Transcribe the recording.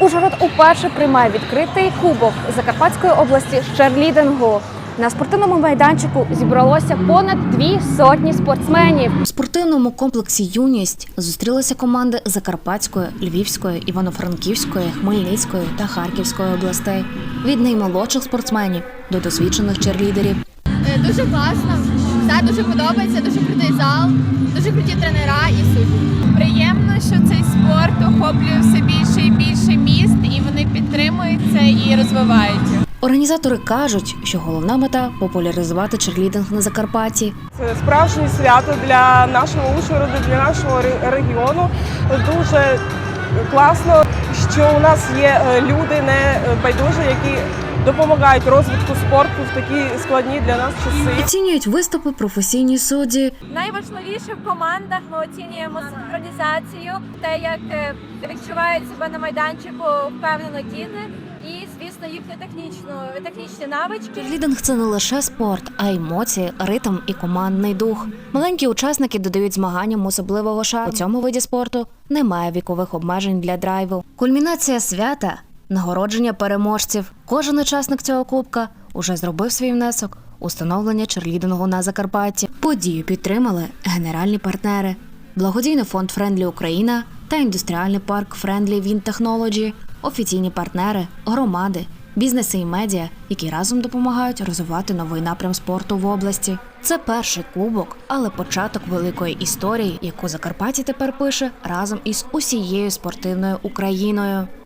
Ужгород уперше приймає відкритий кубок Закарпатської області з черлідингу. На спортивному майданчику зібралося понад дві сотні спортсменів. У спортивному комплексі Юність зустрілися команди Закарпатської, Львівської, Івано-Франківської, Хмельницької та Харківської областей від наймолодших спортсменів до досвідчених черлідерів. Е, Дуже класно, все дуже подобається, дуже крутий зал, дуже круті тренера і судді. Приємно, що цей спорт охоплює все більше і більше і Організатори кажуть, що головна мета популяризувати черлідинг на Закарпатті. Це справжнє свято для нашого Ужгорода, для нашого регіону. Дуже класно, що у нас є е, люди не байдужі, які допомагають розвитку спорту в такі складні для нас часи. Оцінюють виступи професійні судді. Найважливіше в командах ми оцінюємо організацію, те, як е, відчувають себе на майданчику впевнено діти, звісно їхню технічну технічні навички. Черлідинг це не лише спорт, а емоції, ритм і командний дух. Маленькі учасники додають змаганням особливого шарму. У цьому виді спорту немає вікових обмежень для драйву. Кульмінація свята нагородження переможців. Кожен учасник цього кубка уже зробив свій внесок у встановлення черлідингу на Закарпатті. Подію підтримали генеральні партнери, благодійний фонд Френдлі Україна та індустріальний парк Френдлі Він Технолоджі, офіційні партнери, громади, бізнеси і медіа, які разом допомагають розвивати новий напрям спорту в області. Це перший кубок, але початок великої історії, яку Закарпаття тепер пише разом із усією спортивною Україною.